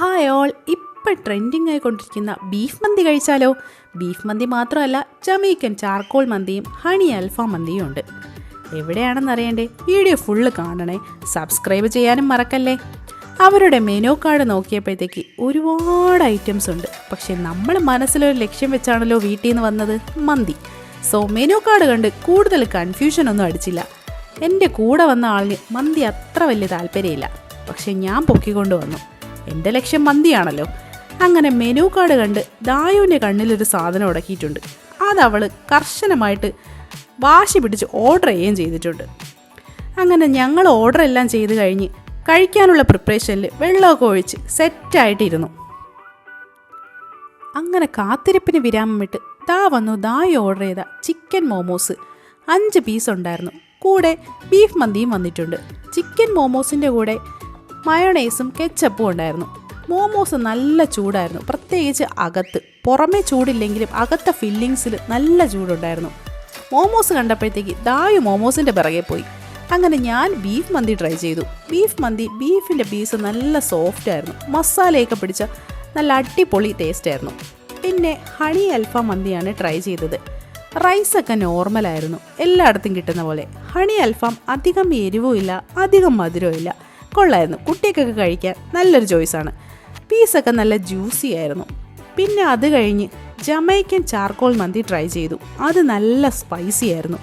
Hi all ഇപ്പം trending ആയിക്കൊണ്ടിരിക്കുന്ന beef മന്തി കഴിച്ചാലോ? ബീഫ് മന്തി മാത്രമല്ല ജമൈക്കൻ ചാർക്കോൾ മന്തിയും ഹണി അൽഫാം മന്തിയും ഉണ്ട്. എവിടെയാണെന്ന് അറിയണ്ടേ? വീഡിയോ ഫുള്ള് കാണണേ. സബ്സ്ക്രൈബ് ചെയ്യാനും മറക്കല്ലേ? അവരുടെ മെനു കാർഡ് നോക്കിയപ്പോഴത്തേക്ക് ഒരുപാട് ഐറ്റംസ് ഉണ്ട്. പക്ഷെ നമ്മൾ മനസ്സിലൊരു ലക്ഷ്യം വെച്ചാണല്ലോ വീട്ടിൽ നിന്ന് വന്നത് മന്തി. സോ മെനു കാർഡ് കണ്ട് കൂടുതൽ കൺഫ്യൂഷൻ ഒന്നും അടിച്ചില്ല. എന്റെ കൂടെ വന്ന ആളിന് മന്തി അത്ര വലിയ താല്പര്യമില്ല. പക്ഷെ ഞാൻ പൊക്കിക്കൊണ്ട് വന്നു. എന്റെ ലക്ഷ്യം മന്തിയാണല്ലോ. അങ്ങനെ മെനു കാർഡ് കണ്ട് ദായുവിന്റെ കണ്ണിലൊരു സാധനം ഉടക്കിയിട്ടുണ്ട്. അതവൾ കർശനമായിട്ട് വാശി പിടിച്ച് ഓർഡർ ചെയ്യുകയും ചെയ്തിട്ടുണ്ട്. അങ്ങനെ ഞങ്ങൾ ഓർഡർ എല്ലാം ചെയ്ത് കഴിഞ്ഞ് കഴിക്കാനുള്ള പ്രിപ്പറേഷനിൽ വെള്ളമൊക്കെ ഒഴിച്ച് സെറ്റായിട്ടിരുന്നു അങ്ങനെ കാത്തിരിപ്പിന് വിരാമമിട്ട് ദാ വന്നു ദായി ഓർഡർ ചെയ്ത ചിക്കൻ മോമോസ് അഞ്ച് പീസ് ഉണ്ടായിരുന്നു. കൂടെ ബീഫ് മന്തിയും വന്നിട്ടുണ്ട്. ചിക്കൻ മോമോസിന്റെ കൂടെ മയോണൈസും കെച്ചപ്പും ഉണ്ടായിരുന്നു. മോമോസ് നല്ല ചൂടായിരുന്നു. പ്രത്യേകിച്ച് അകത്ത്. പുറമേ ചൂടില്ലെങ്കിലും അകത്തെ ഫില്ലിങ്സിൽ നല്ല ചൂടുണ്ടായിരുന്നു. മോമോസ് കണ്ടപ്പോഴത്തേക്ക് ദായു മോമോസിന്റെ പിറകെ പോയി. അങ്ങനെ ഞാൻ ബീഫ് മന്തി ട്രൈ ചെയ്തു. ബീഫ് മന്തി ബീഫിന്റെ പീസ് നല്ല സോഫ്റ്റ് ആയിരുന്നു. മസാലയൊക്കെ പിടിച്ച നല്ല അടിപൊളി ടേസ്റ്റ് ആയിരുന്നു. പിന്നെ ഹണി അൽഫ മന്തിയാണ് ട്രൈ ചെയ്തത്. റൈസൊക്കെ നോർമലായിരുന്നു എല്ലായിടത്തും കിട്ടുന്ന പോലെ. ഹണി അൽഫാം അധികം എരിവും ഇല്ല അധികം മധുരവും ഇല്ല കൊള്ളായിരുന്നു. കുട്ടിയൊക്കെ കഴിക്കാൻ നല്ലൊരു ചോയ്സാണ് പീസൊക്കെ നല്ല ജ്യൂസി ആയിരുന്നു. പിന്നെ അത് കഴിഞ്ഞ് ജമൈക്കൻ ചാർക്കോൾ മന്തി ട്രൈ ചെയ്തു. അത് നല്ല സ്പൈസി ആയിരുന്നു.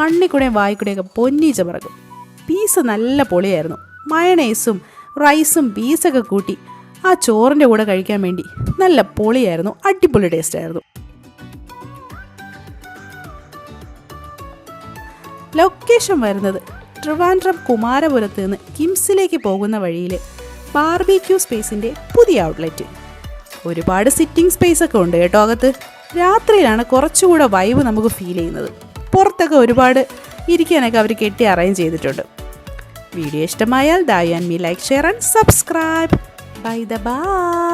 കണ്ണിക്കൂടെയും വായിക്കൂടെയൊക്കെ പൊന്നീച്ച പറക്കും പീസ് നല്ല പൊളിയായിരുന്നു. മയണൈസും റൈസും പീസൊക്കെ കൂട്ടി ആ ചോറിന്റെ കൂടെ കഴിക്കാൻ വേണ്ടി നല്ല പൊളിയായിരുന്നു. അടിപൊളി ടേസ്റ്റ് ആയിരുന്നു. ലൊക്കേഷൻ വരുന്നത് ട്രിവാൻഡ്രം കുമാരപുരത്ത് നിന്ന് കിംസിലേക്ക് പോകുന്ന വഴിയിൽ ബാർബിക്യൂ സ്പേസിന്റെ പുതിയ ഔട്ട്ലെറ്റ്. ഒരുപാട് സിറ്റിംഗ് സ്പേസ് ഒക്കെ ഉണ്ട് കേട്ടോ അകത്ത്. രാത്രിയിലാണ് കുറച്ചുകൂടെ വൈബ് നമുക്ക് ഫീൽ ചെയ്യുന്നത്. പുറത്തൊക്കെ ഒരുപാട് ഇരിക്കാനൊക്കെ അവർ കെട്ടി അറേഞ്ച് ചെയ്തിട്ടുണ്ട്. വീഡിയോ ഇഷ്ടമായാൽ ദയാൻ me like share and subscribe bye the bye